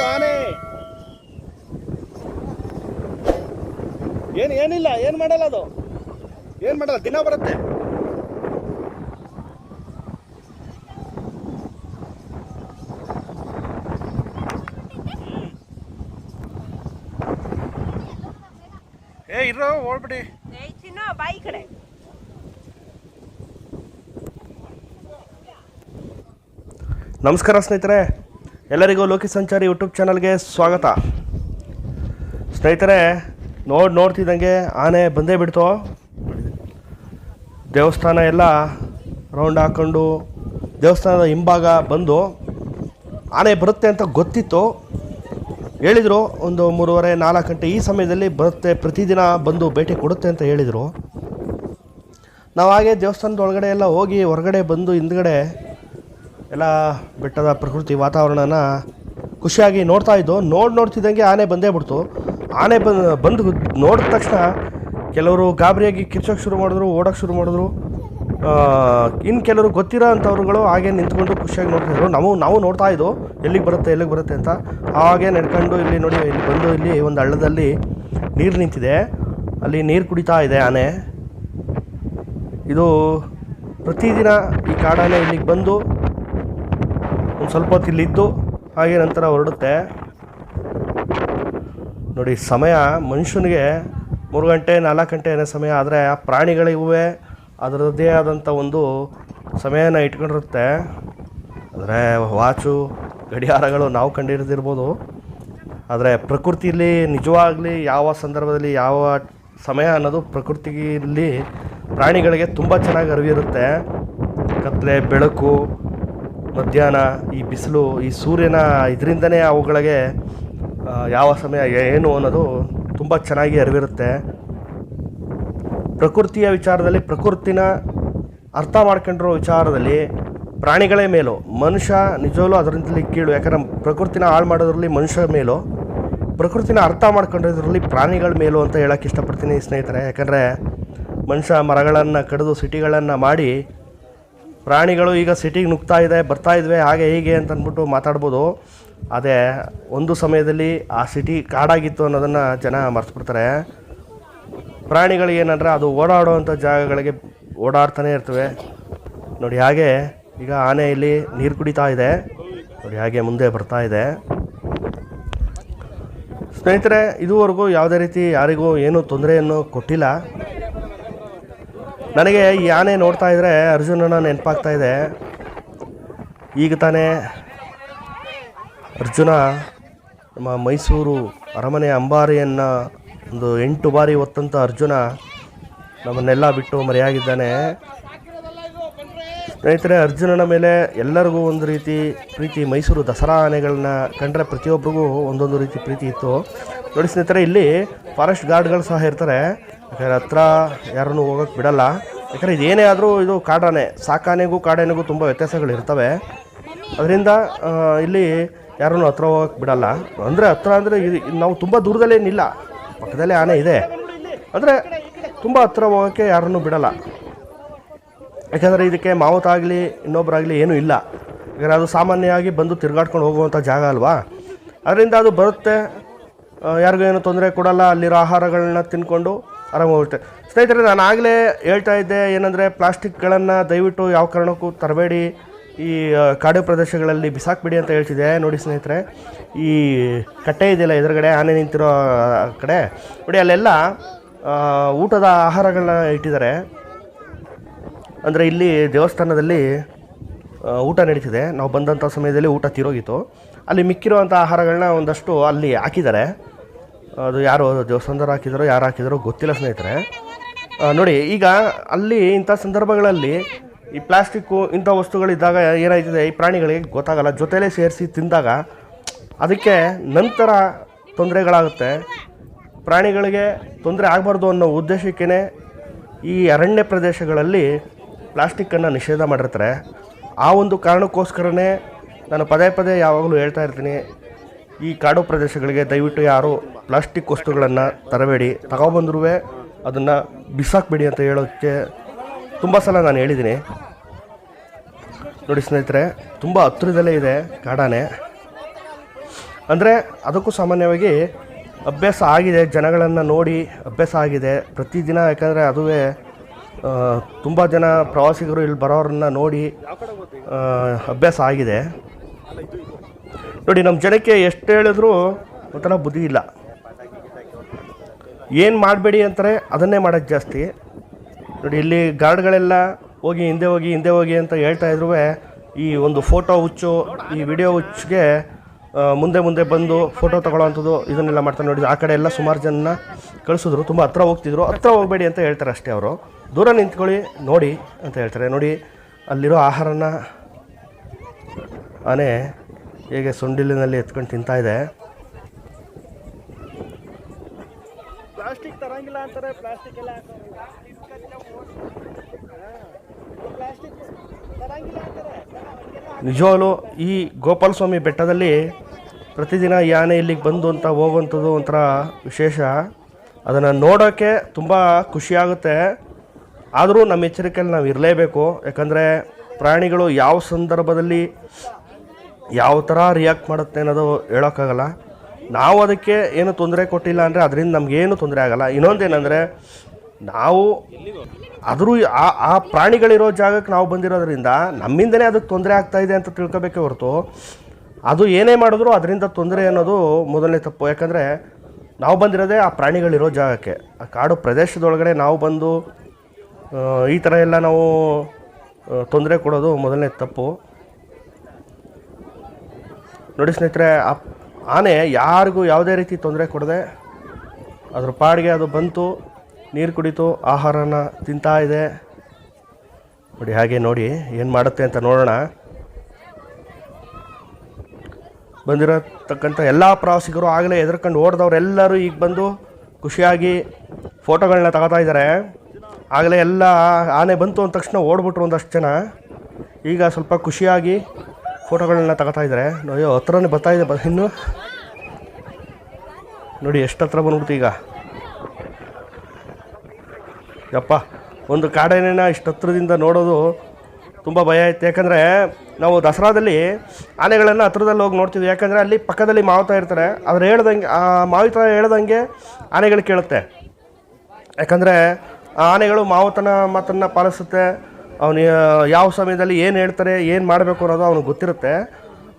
ಬಂತು ಆನೆ ಏನು ಏನಿಲ್ಲ ಏನು ಮಾಡಲ್ಲ ಅದು? ಏನು ಮಾಡಲ್ಲ ದಿನ ಬರುತ್ತೆ. ಏ ಇರೋ ಓಡ್ಬಿಡಿ ಚಿನ್ನ ಬಾಯಿ ಕಡೆ. ನಮಸ್ಕಾರ ಸ್ನೇಹಿತರೆ. ಎಲ್ಲರಿಗೂ ಲೋಕಿ ಸಂಚಾರಿ ಯೂಟ್ಯೂಬ್ ಚಾನಲ್ಗೆ ಸ್ವಾಗತ. ಸ್ನೇಹಿತರೆ, ನೋಡಿ ನೋಡ್ತಿದ್ದಂಗೆ ಆನೆ ಬಂದೇ ಬಿಡ್ತು. ದೇವಸ್ಥಾನ ಎಲ್ಲ ರೌಂಡ್ ಹಾಕ್ಕೊಂಡು ದೇವಸ್ಥಾನದ ಹಿಂಭಾಗ ಬಂದು ಆನೆ ಬರುತ್ತೆ ಅಂತ ಗೊತ್ತಿತ್ತು. ಹೇಳಿದರು, ಒಂದು ಮೂರುವರೆ, ನಾಲ್ಕು ಗಂಟೆ ಈ ಸಮಯದಲ್ಲಿ ಬರುತ್ತೆ, ಪ್ರತಿದಿನ ಬಂದು ಭೇಟಿ ಕೊಡುತ್ತೆ ಅಂತ ಹೇಳಿದರು. ನಾವು ಹಾಗೆ ದೇವಸ್ಥಾನದ ಒಳಗಡೆ ಎಲ್ಲ ಹೋಗಿ ಹೊರಗಡೆ ಬಂದು ಹಿಂದ್ಗಡೆ ಎಲ್ಲ ಬೆಟ್ಟದ ಪ್ರಕೃತಿ ವಾತಾವರಣನ ಖುಷಿಯಾಗಿ ನೋಡ್ತಾ ಇದ್ದು, ನೋಡಿ ನೋಡ್ತಿದ್ದಂಗೆ ಆನೆ ಬಂದೇ ಬಿಡ್ತು. ಆನೆ ಬಂದು ಬಂದು ನೋಡಿದ ತಕ್ಷಣ ಕೆಲವರು ಗಾಬರಿಯಾಗಿ ಕಿರ್ಚೋಕ್ಕೆ ಶುರು ಮಾಡಿದ್ರು, ಓಡೋಕೆ ಶುರು ಮಾಡಿದ್ರು. ಇನ್ನು ಕೆಲವರು ಗೊತ್ತಿರೋ ಅಂಥವ್ರುಗಳು ಹಾಗೆ ನಿಂತ್ಕೊಂಡು ಖುಷಿಯಾಗಿ ನೋಡ್ತಿದ್ರು ನಾವು ನಾವು ನೋಡ್ತಾ ಇದ್ದು, ಎಲ್ಲಿಗೆ ಬರುತ್ತೆ ಎಲ್ಲಿಗೆ ಬರುತ್ತೆ ಅಂತ ಹಾಗೆ ನಡ್ಕೊಂಡು ಇಲ್ಲಿ ನೋಡಿ, ಇಲ್ಲಿ ಬಂದು ಇಲ್ಲಿ ಒಂದು ಹಳ್ಳದಲ್ಲಿ ನೀರು ನಿಂತಿದೆ. ಅಲ್ಲಿ ನೀರು ಕುಡಿತಾ ಇದೆ ಆನೆ. ಇದು ಪ್ರತಿದಿನ ಈ ಕಾಡಾನೆ ಇಲ್ಲಿಗೆ ಬಂದು ಸ್ವಲ್ಪ ಹೊತ್ತು ಇಲ್ಲಿದ್ದು, ಹಾಗೆ ನಂತರ ಹೊರಡುತ್ತೆ. ನೋಡಿ, ಸಮಯ ಮನುಷ್ಯನಿಗೆ ಮೂರು ಗಂಟೆ, ನಾಲ್ಕು ಗಂಟೆ ಏನೋ ಸಮಯ, ಆದರೆ ಆ ಪ್ರಾಣಿಗಳಿಗೂ ಅದರದ್ದೇ ಆದಂಥ ಒಂದು ಸಮಯನ ಇಟ್ಕೊಂಡಿರುತ್ತೆ. ಅಂದರೆ ವಾಚು, ಗಡಿಯಾರಗಳು ನಾವು ಕಂಡಿರದಿರ್ಬೋದು. ಆದರೆ ಪ್ರಕೃತಿಯಲ್ಲಿ, ನಿಜವಾಗಲಿ ಯಾವ ಸಂದರ್ಭದಲ್ಲಿ, ಯಾವ ಸಮಯ ಅನ್ನೋದು ಪ್ರಕೃತಿಯಲ್ಲಿ ಪ್ರಾಣಿಗಳಿಗೆ ತುಂಬ ಚೆನ್ನಾಗಿ ಅರಿವಿರುತ್ತೆ. ಕತ್ತಲೆ ಬೆಳಕು ಮಧ್ಯಾಹ್ನ ಈ ಬಿಸಿಲು, ಈ ಸೂರ್ಯನ ಇದರಿಂದನೇ ಅವುಗಳಿಗೆ ಯಾವ ಸಮಯ ಏನು ಅನ್ನೋದು ತುಂಬ ಚೆನ್ನಾಗಿ ಅರಿವಿರುತ್ತೆ. ಪ್ರಕೃತಿಯ ವಿಚಾರದಲ್ಲಿ ಪ್ರಕೃತಿನ ಅರ್ಥ ಮಾಡ್ಕೊಂಡಿರೋ ವಿಚಾರದಲ್ಲಿ ಪ್ರಾಣಿಗಳೇ ಮೇಲೋ. ಮನುಷ್ಯ ನಿಜವಲ್ಲೂ ಅದರಿಂದಲೇ ಕೀಳು. ಯಾಕಂದ್ರೆ ಪ್ರಕೃತಿನ ಹಾಳು ಮಾಡೋದ್ರಲ್ಲಿ ಮನುಷ್ಯ ಮೇಲೋ. ಪ್ರಕೃತಿನ ಅರ್ಥ ಮಾಡ್ಕೊಂಡಿರೋದ್ರಲ್ಲಿ ಪ್ರಾಣಿಗಳ ಮೇಲು ಅಂತ ಹೇಳೋಕ್ಕೆ ಇಷ್ಟಪಡ್ತೀನಿ ಸ್ನೇಹಿತರೆ. ಯಾಕಂದರೆ ಮನುಷ್ಯ ಮರಗಳನ್ನು ಕಡಿದು ಸಿಟಿಗಳನ್ನು ಮಾಡಿ ಪ್ರಾಣಿಗಳು ಈಗ ಸಿಟಿಗೆ ನುಗ್ತಾ ಇದೆ, ಬರ್ತಾ ಇದ್ವಿ, ಹಾಗೆ ಹೀಗೆ ಅಂತ ಅಂದ್ಬಿಟ್ಟು ಮಾತಾಡ್ಬೋದು. ಅದೇ ಒಂದು ಸಮಯದಲ್ಲಿ ಆ ಸಿಟಿ ಕಾಡಾಗಿತ್ತು ಅನ್ನೋದನ್ನು ಜನ ಮರ್ತ್ಬಿಡ್ತಾರೆ. ಪ್ರಾಣಿಗಳಿಗೆ ಏನಂದರೆ ಅದು ಓಡಾಡುವಂಥ ಜಾಗಗಳಿಗೆ ಓಡಾಡ್ತಾನೆ ಇರ್ತವೆ. ನೋಡಿ ಹಾಗೆ ಈಗ ಆನೆ ಇಲ್ಲಿ ನೀರು ಕುಡಿತಾ ಇದೆ. ನೋಡಿ ಹಾಗೆ ಮುಂದೆ ಬರ್ತಾ ಇದೆ. ಸ್ನೇಹಿತರೆ, ಇದುವರೆಗೂ ಯಾವುದೇ ರೀತಿ ಯಾರಿಗೂ ಏನೂ ತೊಂದರೆಯನ್ನು ಕೊಟ್ಟಿಲ್ಲ. ನನಗೆ ಈ ಆನೆ ನೋಡ್ತಾ ಇದ್ರೆ ಅರ್ಜುನನ ನೆನಪಾಗ್ತಾ ಇದೆ. ಈಗ ತಾನೇ ಅರ್ಜುನ ನಮ್ಮ ಮೈಸೂರು ಅರಮನೆ ಅಂಬಾರಿಯನ್ನು ಒಂದು ಎಂಟು ಬಾರಿ ಹೊತ್ತಂಥ ಅರ್ಜುನ ನಮ್ಮನ್ನೆಲ್ಲ ಬಿಟ್ಟು ಮರೆಯಾಗಿದ್ದಾನೆ. ಸ್ನೇಹಿತರೆ, ಅರ್ಜುನನ ಮೇಲೆ ಎಲ್ಲರಿಗೂ ಒಂದು ರೀತಿ ಪ್ರೀತಿ, ಮೈಸೂರು ದಸರಾ ಆನೆಗಳನ್ನ ಕಂಡ್ರೆ ಪ್ರತಿಯೊಬ್ಬರಿಗೂ ಒಂದೊಂದು ರೀತಿ ಪ್ರೀತಿ ಇತ್ತು. ನೋಡಿ ಸ್ನೇಹಿತರೆ, ಇಲ್ಲಿ ಫಾರೆಸ್ಟ್ ಗಾರ್ಡ್ಗಳು ಸಹ ಇರ್ತಾರೆ. ಯಾಕಂದರೆ ಹತ್ರ ಯಾರನ್ನು ಹೋಗೋಕ್ಕೆ ಬಿಡಲ್ಲ. ಯಾಕಂದರೆ ಇದೇನೇ ಆದರೂ ಇದು ಕಾಡಾನೆ ಸಾಕಾನೆಗೂ ಕಾಡಾನೆಗೂ ತುಂಬ ವ್ಯತ್ಯಾಸಗಳು ಇರ್ತವೆ. ಅದರಿಂದ ಇಲ್ಲಿ ಯಾರನ್ನು ಹತ್ರ ಹೋಗೋಕ್ಕೆ ಬಿಡಲ್ಲ. ಅಂದರೆ ಹತ್ರ ಅಂದರೆ ನಾವು ತುಂಬ ದೂರದಲ್ಲೇನಿಲ್ಲ ಪಕ್ಕದಲ್ಲೇ ಆನೆ ಇದೆ. ಅಂದರೆ ತುಂಬ ಹತ್ರ ಹೋಗೋಕ್ಕೆ ಯಾರನ್ನು ಬಿಡಲ್ಲ. ಯಾಕಂದರೆ ಇದಕ್ಕೆ ಮಾವತಾಗಲಿ ಇನ್ನೊಬ್ಬರಾಗಲಿ ಏನೂ ಇಲ್ಲ. ಯಾಕಂದರೆ ಅದು ಸಾಮಾನ್ಯವಾಗಿ ಬಂದು ತಿರುಗಾಡ್ಕೊಂಡು ಹೋಗುವಂಥ ಜಾಗ ಅಲ್ವಾ? ಅದರಿಂದ ಅದು ಬರುತ್ತೆ. ಯಾರಿಗೂ ಏನು ತೊಂದರೆ ಕೊಡಲ್ಲ. ಅಲ್ಲಿರೋ ಆಹಾರಗಳನ್ನ ತಿನ್ಕೊಂಡು ಆರಾಮಾಗಿ ಹೋಗುತ್ತೆ. ಸ್ನೇಹಿತರೆ, ನಾನು ಆಗಲೇ ಹೇಳ್ತಾ ಇದ್ದೆ ಏನಂದರೆ ಪ್ಲಾಸ್ಟಿಕ್ಗಳನ್ನು ದಯವಿಟ್ಟು ಯಾವ ಕಾರಣಕ್ಕೂ ತರಬೇಡಿ. ಈ ಕಾಡು ಪ್ರದೇಶಗಳಲ್ಲಿ ಬಿಸಾಕ್ಬಿಡಿ ಅಂತ ಹೇಳ್ತಿದ್ದೆ. ನೋಡಿ ಸ್ನೇಹಿತರೆ, ಈ ಕಟ್ಟೆ ಇದೆಯಲ್ಲ ಎದುರುಗಡೆ, ಆನೆ ನಿಂತಿರೋ ಕಡೆ. ನೋಡಿ, ಅಲ್ಲೆಲ್ಲ ಊಟದ ಆಹಾರಗಳನ್ನ ಇಟ್ಟಿದ್ದಾರೆ. ಅಂದರೆ ಇಲ್ಲಿ ದೇವಸ್ಥಾನದಲ್ಲಿ ಊಟ ನಡೀತಿದೆ. ನಾವು ಬಂದಂಥ ಸಮಯದಲ್ಲಿ ಊಟ ತಿರೋಗಿತ್ತು. ಅಲ್ಲಿ ಮಿಕ್ಕಿರುವಂಥ ಆಹಾರಗಳನ್ನ ಒಂದಷ್ಟು ಅಲ್ಲಿ ಹಾಕಿದ್ದಾರೆ. ಅದು ಯಾರು ದೇವಸ್ಥಾನದವ್ರು ಹಾಕಿದಾರೋ, ಯಾರು ಹಾಕಿದಾರೋ ಗೊತ್ತಿಲ್ಲ ಸ್ನೇಹಿತರೆ. ನೋಡಿ, ಈಗ ಅಲ್ಲಿ ಇಂಥ ಸಂದರ್ಭಗಳಲ್ಲಿ ಈ ಪ್ಲಾಸ್ಟಿಕ್ಕು, ಇಂಥ ವಸ್ತುಗಳಿದ್ದಾಗ ಏನಾಯ್ತಿದೆ, ಈ ಪ್ರಾಣಿಗಳಿಗೆ ಗೊತ್ತಾಗಲ್ಲ. ಜೊತೆಲೇ ಸೇರಿಸಿ ತಿಂದಾಗ ಅದಕ್ಕೆ ನಂತರ ತೊಂದರೆಗಳಾಗುತ್ತೆ. ಪ್ರಾಣಿಗಳಿಗೆ ತೊಂದರೆ ಆಗಬಾರ್ದು ಅನ್ನೋ ಉದ್ದೇಶಕ್ಕೇ ಈ ಅರಣ್ಯ ಪ್ರದೇಶಗಳಲ್ಲಿ ಪ್ಲಾಸ್ಟಿಕ್ಕನ್ನು ನಿಷೇಧ ಮಾಡಿರ್ತಾರೆ. ಆ ಒಂದು ಕಾರಣಕ್ಕೋಸ್ಕರನೇ ನಾನು ಪದೇ ಪದೇ ಯಾವಾಗಲೂ ಹೇಳ್ತಾ ಇರ್ತೀನಿ, ಈ ಕಾಡು ಪ್ರದೇಶಗಳಿಗೆ ದಯವಿಟ್ಟು ಯಾರು ಪ್ಲಾಸ್ಟಿಕ್ ವಸ್ತುಗಳನ್ನು ತರಬೇಡಿ. ತಗೊಬಂದ್ರೂ ಅದನ್ನು ಬಿಸಾಕಬೇಡಿ ಅಂತ ಹೇಳೋಕ್ಕೆ ತುಂಬ ಸಲ ನಾನು ಹೇಳಿದ್ದೀನಿ. ನೋಡಿ ಸ್ನೇಹಿತರೆ, ತುಂಬ ಹತ್ತಿರದಲ್ಲೇ ಇದೆ ಕಾಡಾನೆ ಅಂದರೆ ಅದಕ್ಕೂ ಸಾಮಾನ್ಯವಾಗಿ ಅಭ್ಯಾಸ ಆಗಿದೆ, ಜನಗಳನ್ನು ನೋಡಿ ಅಭ್ಯಾಸ ಆಗಿದೆ. ಪ್ರತಿದಿನ ಯಾಕಂದರೆ ಅದುವೇ ತುಂಬ ಜನ ಪ್ರವಾಸಿಗರು ಇಲ್ಲಿ ಬರೋರನ್ನ ನೋಡಿ ಅಭ್ಯಾಸ ಆಗಿದೆ. ನೋಡಿ ನಮ್ಮ ಜನಕ್ಕೆ ಎಷ್ಟು ಹೇಳಿದ್ರೂ ಒಂಥರ ಬುದ್ಧಿ ಇಲ್ಲ. ಏನು ಮಾಡಬೇಡಿ ಅಂತಾರೆ, ಅದನ್ನೇ ಮಾಡೋದು ಜಾಸ್ತಿ. ನೋಡಿ, ಇಲ್ಲಿ ಗಾರ್ಡ್ಗಳೆಲ್ಲ ಹೋಗಿ, ಹಿಂದೆ ಹೋಗಿ ಹಿಂದೆ ಹೋಗಿ ಅಂತ ಹೇಳ್ತಾ ಇದ್ರು ಈ ಒಂದು ಫೋಟೋ ಹುಚ್ಚು, ಈ ವಿಡಿಯೋ ಹುಚ್ಚಿಗೆ ಮುಂದೆ ಮುಂದೆ ಬಂದು ಫೋಟೋ ತಗೊಳ್ಳೋವಂಥದ್ದು ಇದನ್ನೆಲ್ಲ ಮಾಡ್ತಾರೆ. ನೋಡಿ, ಆ ಕಡೆ ಎಲ್ಲ ಸುಮಾರು ಜನನ ಕಳಿಸಿದ್ರು, ತುಂಬ ಹತ್ರ ಹೋಗ್ತಿದ್ರು. ಹತ್ರ ಹೋಗಬೇಡಿ ಅಂತ ಹೇಳ್ತಾರೆ ಅಷ್ಟೇ ಅವರು. ದೂರ ನಿಂತ್ಕೊಳ್ಳಿ, ನೋಡಿ ಅಂತ ಹೇಳ್ತಾರೆ. ನೋಡಿ, ಅಲ್ಲಿರೋ ಆಹಾರನ, ಆನೆ ಹೇಗೆ ಸೊಂಡಿಲಿನಲ್ಲಿ ಎತ್ಕೊಂಡು ತಿಂತಾ ತರಂಗಿಲ್ಲ ಅಂತಾರೆ ಪ್ಲಾಸ್ಟಿಕ್ ಎಲ್ಲ ನಿಜವಾಗ್ಲೂ ಈ ಗೋಪಾಲ ಸ್ವಾಮಿ ಬೆಟ್ಟದಲ್ಲಿ ಪ್ರತಿದಿನ ಆನೆ ಇಲ್ಲಿಗೆ ಬಂದು ಅಂತ ಹೋಗುವಂಥದ್ದು ಒಂಥರ ವಿಶೇಷ. ಅದನ್ನು ನೋಡೋಕ್ಕೆ ತುಂಬ ಖುಷಿಯಾಗುತ್ತೆ ಆದರೂ ನಮ್ಮ ಎಚ್ಚರಿಕೆಯಲ್ಲಿ ನಾವು ಇರಲೇಬೇಕು. ಯಾಕಂದರೆ ಪ್ರಾಣಿಗಳು ಯಾವ ಸಂದರ್ಭದಲ್ಲಿ ಯಾವ ಥರ ರಿಯಾಕ್ಟ್ ಮಾಡುತ್ತೆ ಅನ್ನೋದು ಹೇಳೋಕ್ಕಾಗಲ್ಲ. ನಾವು ಅದಕ್ಕೆ ಏನು ತೊಂದರೆ ಕೊಟ್ಟಿಲ್ಲ ಅಂದರೆ ಅದರಿಂದ ನಮಗೇನು ತೊಂದರೆ ಆಗಲ್ಲ. ಇನ್ನೊಂದೇನೆಂದರೆ ನಾವು ಆದರೂ ಆ ಆ ಪ್ರಾಣಿಗಳಿರೋ ಜಾಗಕ್ಕೆ ನಾವು ಬಂದಿರೋದ್ರಿಂದ ನಮ್ಮಿಂದನೇ ಅದಕ್ಕೆ ತೊಂದರೆ ಆಗ್ತಾ ಇದೆ ಅಂತ ತಿಳ್ಕೊಬೇಕೇ ಹೊರತು ಅದು ಏನೇ ಮಾಡಿದ್ರು ಅದರಿಂದ ತೊಂದರೆ ಅನ್ನೋದು ಮೊದಲನೇ ತಪ್ಪು. ಯಾಕಂದರೆ ನಾವು ಬಂದಿರೋದೇ ಆ ಪ್ರಾಣಿಗಳಿರೋ ಜಾಗಕ್ಕೆ. ಆ ಕಾಡು ಪ್ರದೇಶದೊಳಗಡೆ ನಾವು ಬಂದು ಈ ಥರ ಎಲ್ಲ ನಾವು ತೊಂದರೆ ಕೊಡೋದು ಮೊದಲನೇ ತಪ್ಪು. ನೋಡಿ ಸ್ನೇಹಿತರೆ, ಆ ಆನೆ ಯಾರಿಗೂ ಯಾವುದೇ ರೀತಿ ತೊಂದರೆ ಕೊಡದೆ ಅದ್ರ ಪಾಡಿಗೆ ಅದು ಬಂತು, ನೀರು ಕುಡಿತು, ಆಹಾರನ ತಿಂತಾ ಇದೆ. ನೋಡಿ, ಹಾಗೆ ನೋಡಿ ಏನು ಮಾಡುತ್ತೆ ಅಂತ ನೋಡೋಣ. ಬಂದಿರತಕ್ಕಂಥ ಎಲ್ಲ ಪ್ರವಾಸಿಗರು ಆಗಲೇ ಎದುರ್ಕೊಂಡು ಓಡಿದವ್ರೆಲ್ಲರೂ ಈಗ ಬಂದು ಖುಷಿಯಾಗಿ ಫೋಟೋಗಳನ್ನ ತಗೋತಾ ಇದ್ದಾರೆ ಆಗಲೇ ಎಲ್ಲ ಆನೆ ಬಂತು ಅಂದ ತಕ್ಷಣ ಓಡ್ಬಿಟ್ರು ಒಂದಷ್ಟು ಜನ. ಈಗ ಸ್ವಲ್ಪ ಖುಷಿಯಾಗಿ ಫೋಟೋಗಳನ್ನ ತಗೋತಾ ಇದ್ದಾರೆ. ಅಯ್ಯೋ, ಹತ್ರನೇ ಬರ್ತಾ ಇದೆ ಇನ್ನು. ನೋಡಿ ಎಷ್ಟು ಹತ್ರ ಬಂದ್ಬಿಡ್ತು ಈಗ. ಯಪ್ಪ, ಒಂದು ಕಾಡೇನ ಇಷ್ಟು ಹತ್ರದಿಂದ ನೋಡೋದು ತುಂಬ ಭಯ ಆಯ್ತು ಯಾಕಂದರೆ ನಾವು ದಸರಾದಲ್ಲಿ ಆನೆಗಳನ್ನು ಹತ್ರದಲ್ಲಿ ಹೋಗಿ ನೋಡ್ತೀವಿ ಯಾಕಂದರೆ ಅಲ್ಲಿ ಪಕ್ಕದಲ್ಲಿ ಮಾವುತ ಇರ್ತಾರೆ. ಅವ್ರು ಹೇಳ್ದಂಗೆ, ಆ ಮಾವುತ ಹೇಳ್ದಂಗೆ ಆನೆಗಳು ಕೇಳುತ್ತೆ. ಯಾಕಂದರೆ ಆ ಆನೆಗಳು ಮಾವುತನ ಮಾತನ್ನು ಪಾಲಿಸುತ್ತೆ. ಅವನು ಯಾವ ಸಮಯದಲ್ಲಿ ಏನು ಹೇಳ್ತಾರೆ, ಏನು ಮಾಡಬೇಕು ಅನ್ನೋದು ಅವ್ನಿಗೆ ಗೊತ್ತಿರುತ್ತೆ.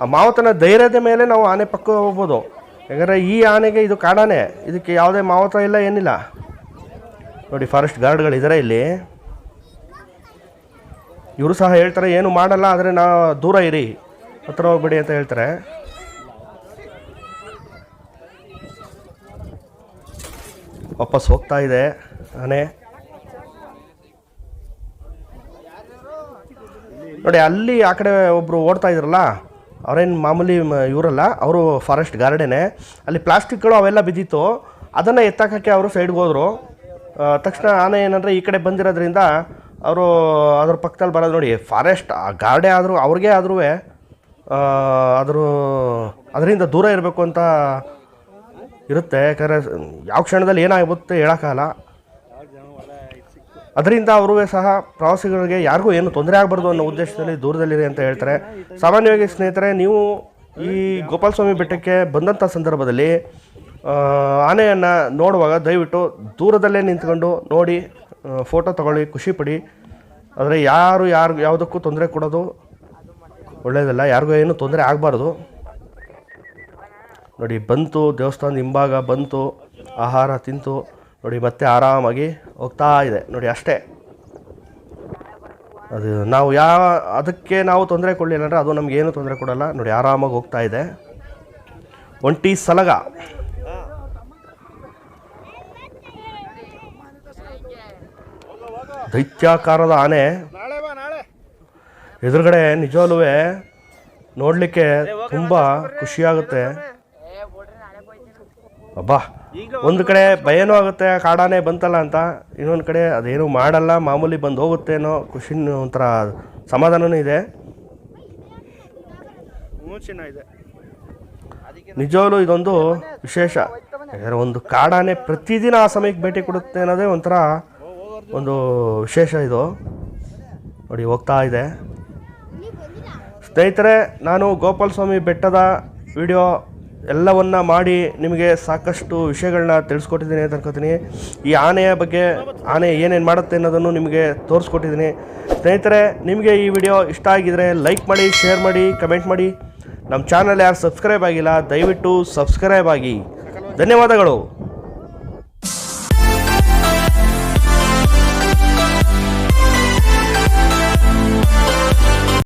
ಆ ಮಾವತನ ಧೈರ್ಯದ ಮೇಲೆ ನಾವು ಆನೆ ಪಕ್ಕ ಹೋಗ್ಬೋದು. ಯಾಕಂದರೆ ಈ ಆನೆಗೆ ಇದು ಕಾಡಾನೆ. ಇದಕ್ಕೆ ಯಾವುದೇ ಮಾವತ ಇಲ್ಲ, ಏನಿಲ್ಲ. ನೋಡಿ ಫಾರೆಸ್ಟ್ ಗಾರ್ಡ್ಗಳಿದ್ದಾರೆ ಇಲ್ಲಿ. ಇವರು ಸಹ ಹೇಳ್ತಾರೆ, ಏನು ಮಾಡಲ್ಲ, ಆದರೆ ನಾ ದೂರ ಇರಿ. ಹತ್ರ ಹೋಗ್ಬೇಡಿ ಅಂತ ಹೇಳ್ತಾರೆ. ವಾಪಸ್ ಹೋಗ್ತಾ ಇದೆ ಆನೆ. ನೋಡಿ ಅಲ್ಲಿ ಆ ಕಡೆ ಒಬ್ಬರು ಓಡ್ತಾ ಇದ್ರಲ್ಲ ಅವರೇನು ಮಾಮೂಲಿ ಇವರಲ್ಲ ಅವರು ಫಾರೆಸ್ಟ್ ಗಾರ್ಡನೇ ಅಲ್ಲಿ ಪ್ಲಾಸ್ಟಿಕ್ಗಳು ಅವೆಲ್ಲ ಬಿದ್ದಿತ್ತು. ಅದನ್ನು ಎತ್ತಾಕೋಕ್ಕೆ ಅವರು ಸೈಡ್ಗೆ ಹೋದರು. ಆ, ತಕ್ಷಣ ಆನೆ ಏನಂದರೆ ಈ ಕಡೆ ಬಂದಿರೋದ್ರಿಂದ ಅವರು ಅದ್ರ ಪಕ್ಕದಲ್ಲಿ ಬರೋದು ನೋಡಿ ಫಾರೆಸ್ಟ್ ಗಾರ್ಡೆ ಆದರೂ ಅವ್ರಿಗೆ ಆದ್ರೂ ಅದ್ರ ಅದರಿಂದ ದೂರ ಇರಬೇಕು ಅಂತ ಇರುತ್ತೆ. ಯಾಕಂದರೆ ಯಾವ ಕ್ಷಣದಲ್ಲಿ ಏನಾಗುತ್ತೆ ಹೇಳೋಕ್ಕಾಗಲ್ಲ. ಅದರಿಂದ ಅವರು ಸಹ ಪ್ರವಾಸಿಗರಿಗೆ ಯಾರಿಗೂ ಏನು ತೊಂದರೆ ಆಗಬಾರ್ದು ಅನ್ನೋ ಉದ್ದೇಶದಲ್ಲಿ ದೂರದಲ್ಲಿರಿ ಅಂತ ಹೇಳ್ತಾರೆ. ಸಾಮಾನ್ಯವಾಗಿ ಸ್ನೇಹಿತರೆ, ನೀವು ಈ ಗೋಪಾಲಸ್ವಾಮಿ ಬೆಟ್ಟಕ್ಕೆ ಬಂದಂಥ ಸಂದರ್ಭದಲ್ಲಿ ಆನೆಯನ್ನು ನೋಡುವಾಗ ದಯವಿಟ್ಟು ದೂರದಲ್ಲೇ ನಿಂತ್ಕೊಂಡು ನೋಡಿ ಫೋಟೋ ತಗೊಳ್ಳಿ, ಖುಷಿ ಪಡಿ. ಆದರೆ ಯಾರು ಯಾರು ಯಾವುದಕ್ಕೂ ತೊಂದರೆ ಕೊಡೋದು ಒಳ್ಳೆಯದಲ್ಲ ಯಾರಿಗೂ ಏನು ತೊಂದರೆ ಆಗಬಾರ್ದು. ನೋಡಿ, ಬಂತು, ದೇವಸ್ಥಾನದ ಹಿಂಭಾಗ ಬಂತು, ಆಹಾರ ತಿಂತು. ನೋಡಿ ಮತ್ತೆ ಆರಾಮಾಗಿ ಹೋಗ್ತಾ ಇದೆ. ನೋಡಿ ಅಷ್ಟೇ. ಅದು ನಾವು ಯಾವ ಅದಕ್ಕೆ ನಾವು ತೊಂದರೆ ಕೊಡಲಿಲ್ಲ ಅಂದರೆ ಅದು ನಮಗೇನು ತೊಂದರೆ ಕೊಡಲ್ಲ. ನೋಡಿ ಆರಾಮಾಗಿ ಹೋಗ್ತಾ ಇದೆ. ಒಂಟಿ ಸಲಗ. ದೈತ್ಯಾಕಾರದ ಆನೆ. ಎದುರುಗಡೆ ನಿಜವಲ್ಲೂ ನೋಡಲಿಕ್ಕೆ ತುಂಬ ಖುಷಿಯಾಗುತ್ತೆ. ಅಬ್ಬಾ ಒಂದು ಕಡೆ ಭಯನೂ ಆಗುತ್ತೆ ಕಾಡಾನೆ ಬಂತಲ್ಲ ಅಂತ ಇನ್ನೊಂದು ಕಡೆ ಅದೇನು ಮಾಡಲ್ಲ ಮಾಮೂಲಿ ಬಂದು ಹೋಗುತ್ತೆ ಅನ್ನೋ ಖುಷಿನೂ ಒಂಥರ ಹ್ಞೂ ಇದೆ. ನಿಜವಾಗ್ಲೂ ಇದೊಂದು ವಿಶೇಷ. ಯಾಕಂದ್ರೆ ಒಂದು ಕಾಡಾನೆ ಪ್ರತಿದಿನ ಆ ಸಮಯಕ್ಕೆ ಭೇಟಿ ಕೊಡುತ್ತೆ ಅನ್ನೋದೇ ಒಂಥರ ಒಂದು ವಿಶೇಷ ಇದು. ನೋಡಿ ಹೋಗ್ತಾ ಇದೆ. ಸ್ನೇಹಿತರೆ ನಾನು ಗೋಪಾಲ ಸ್ವಾಮಿ ಬೆಟ್ಟದ ವಿಡಿಯೋ ಎಲ್ಲವನ್ನ ಮಾಡಿ ನಿಮಗೆ ಸಾಕಷ್ಟು ವಿಷಯಗಳನ್ನ ತಿಳಿಸ್ಕೊಟ್ಟಿದ್ದೀನಿ ಅಂತ ಅನ್ಕೋತೀನಿ. ಈ ಆನೆಯ ಬಗ್ಗೆ ಆನೆ ಏನೇನು ಮಾಡುತ್ತೆ ಅನ್ನೋದನ್ನು ನಿಮಗೆ ತೋರಿಸ್ಕೊಟ್ಟಿದ್ದೀನಿ. ಸ್ನೇಹಿತರೆ, ನಿಮಗೆ ಈ ವಿಡಿಯೋ ಇಷ್ಟ ಆಗಿದರೆ ಲೈಕ್ ಮಾಡಿ, ಶೇರ್ ಮಾಡಿ, ಕಮೆಂಟ್ ಮಾಡಿ. ನಮ್ಮ ಚಾನಲ್ ಯಾರು ಸಬ್ಸ್ಕ್ರೈಬ್ ಆಗಿಲ್ಲ, ದಯವಿಟ್ಟು ಸಬ್ಸ್ಕ್ರೈಬ್ ಆಗಿ. ಧನ್ಯವಾದಗಳು.